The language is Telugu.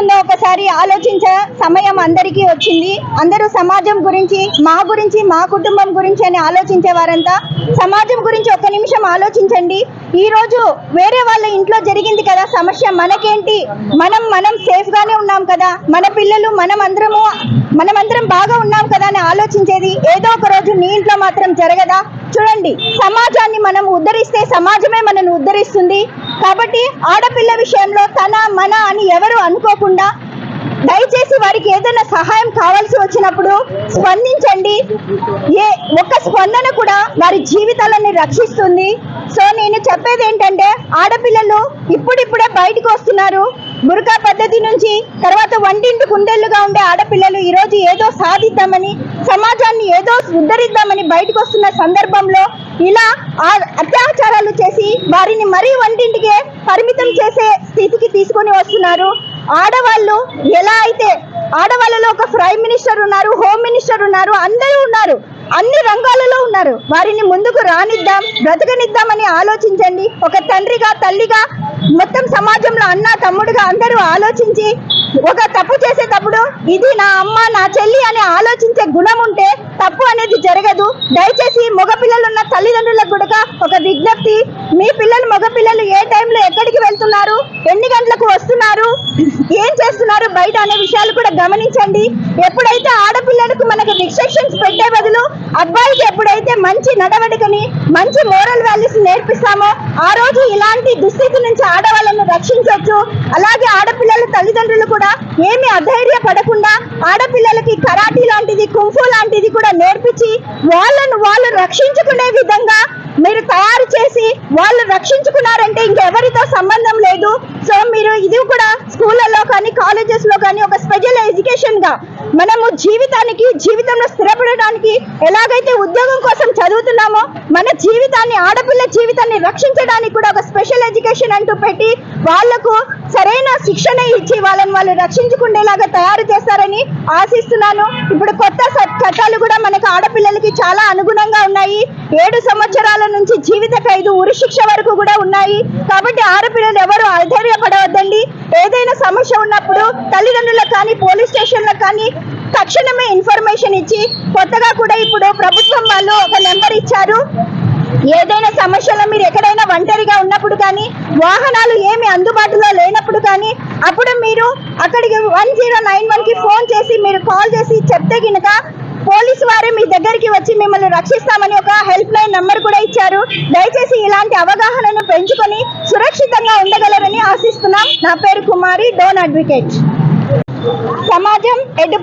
ఏమవుతుందో ఒకసారి ఆలోచించే. సమయం అందరికీ వచ్చింది. అందరూ సమాజం గురించి మా గురించి మా కుటుంబం గురించి అని ఆలోచించే వారంతా సమాజం గురించి ఒక్క నిమిషం ఆలోచించండి. ఈ రోజు వేరే వాళ్ళ ఇంట్లో జరిగింది కదా సమస్య. మనకేంటి? మనం మనం సేఫ్ గానే ఉన్నాం కదా. మన పిల్లలు మనం అందరము మనమందరం బాగా ఉన్నాం కదా అని ఆలోచించేది ఏదో ఒక రోజు నీ ఇంట్లో మాత్రం జరగదా? చూడండి సమాజాన్ని మనం ఉద్ధరిస్తే సమాజమే మనల్ని ఉద్ధరిస్తుంది. కాబట్టి ఆడపిల్ల విషయంలో తన మన అని ఎవరు అనుకోకుండా దయచేసి వారికి ఏదైనా సహాయం కావాల్సి వచ్చినప్పుడు స్పందించండి. ఏ ఒక్క స్పందన కూడా వారి జీవితాలను రక్షిస్తుంది. సో నేను చెప్పేది ఏంటంటే ఆడపిల్లలు ఇప్పుడిప్పుడే బయటకు వస్తున్నారు. బురకా పద్ధతి నుంచి తర్వాత వంటింటి కుండెళ్ళుగా ఉండే ఆడపిల్లలు ఈరోజు ఏదో సాధిద్దామని సమాజాన్ని ఏదో ఉద్ధరిద్దామని బయటకు వస్తున్న సందర్భంలో ఇలా అత్యాచారాలు చేసి వారిని మరీ వంటింటికే పరిమితం చేసే స్థితికి తీసుకొని వస్తున్నారు. ఆడవాళ్ళు ఎలా అయితే ఆడవాళ్ళలో ఒక ప్రైమ్ మినిస్టర్ ఉన్నారు హోమ్ మినిస్టర్ ఉన్నారు అందరూ ఉన్నారు. అన్ని రంగాలలో ఉన్నారు. వారిని ముందుకు రానిద్దాం బ్రతకనిద్దామని ఆలోచించండి. ఒక తండ్రిగా తల్లిగా మొత్తం సమాజంలో అన్న తమ్ముడుగా అందరూ ఆలోచించి ఒక తప్పు చేసేటప్పుడు ఇది నా అమ్మ నా చెల్లి అని ఆలోచించే గుణం ఉంటే తప్పు అనేది జరగదు. దయచేసి మగ పిల్లలున్న తల్లిదండ్రులకు కూడా ఒక విజ్ఞప్తి మీ పిల్లలు బయట అనే విషయాలు కూడా గమనించండి. ఎప్పుడైతే ఆడపిల్లలకు మనకు రిస్ట్రిక్షన్స్ పెట్టే బదులు అబ్బాయికి ఎప్పుడైతే మంచి నడవడికని మంచి మోరల్ వాల్యూస్ నేర్పిస్తామో ఆ రోజు ఇలాంటి దుస్థితి నుంచి ఆడవాళ్ళను రక్షించవచ్చు అలాగే ఆడపిల్లల తల్లిదండ్రులు కూడా ఏమి అధైర్య పడకుండా ఆడపిల్లలకి కరాటీ లాంటిది కుంఫు లాంటిది కూడా నేర్పించి వాళ్ళను వాళ్ళు రక్షించుకునే విధంగా మీరు తయారు చేసి వాళ్ళు రక్షించుకున్నారంటే ఇంకెవరితో సంబంధం లేదు. సో మీరు ఇది కూడా స్కూళ్ళలో కానీ కాలేజెస్లో కానీ ఒక స్పెషల్ ఎడ్యుకేషన్గా మనము జీవితానికి జీవితంలో స్థిరపడడానికి ఎలాగైతే ఉద్యోగం కోసం చదువుతున్నామో మన జీవితాన్ని ఆడపిల్ల జీవితాన్ని రక్షించడానికి కూడా ఒక స్పెషల్ ఎడ్యుకేషన్ అంటూ పెట్టి వాళ్ళకు సరైన శిక్షణ ఇచ్చి వాళ్ళని వాళ్ళు రక్షించుకునేలాగా తయారు చేస్తారని ఆశిస్తున్నాను. ఇప్పుడు కొత్త చట్టాలు ఆడపిల్లలకి చాలా అనుగుణంగా ఉన్నాయి. ఏడు సంవత్సరాల నుంచి జీవిత ఖైదు ఉరి శిక్ష వరకు కూడా ఉన్నాయి. కాబట్టి ఆడపిల్లలు ఎవరు అధైర్యపడవద్దండి. ఏదైనా సమస్య ఉన్నప్పుడు తల్లిదండ్రులకు కానీ పోలీస్ స్టేషన్లకు కానీ తక్షణమే ఇన్ఫర్మేషన్ ఇచ్చి కొత్తగా కూడా ఇప్పుడు ప్రభుత్వం వాళ్ళు ఒక నెంబర్ ఇచ్చారు. ఏదైనా సమస్యలో మీరు ఎక్కడైనా ఒంటరిగా ఉన్నప్పుడు కానీ వాహనాలు ఏమి అందుబాటులో లేనప్పుడు కానీ అప్పుడు మీరు అక్కడికి వన్ జీరో నైన్ వన్కి ఫోన్ చేసి మీరు కాల్ చేసి చెప్తే కనుక పోలీసు వారు మీ దగ్గరికి వచ్చి మిమ్మల్ని రక్షిస్తామని ఒక హెల్ప్ లైన్ నంబర్ కూడా ఇచ్చారు. దయచేసి ఇలాంటి అవగాహనను పెంచుకొని సురక్షితంగా ఉండగలరని ఆశిస్తున్నాం. నా పేరు కుమారి డోన్ అడ్వకేట్. సమాజం ఎడ్డు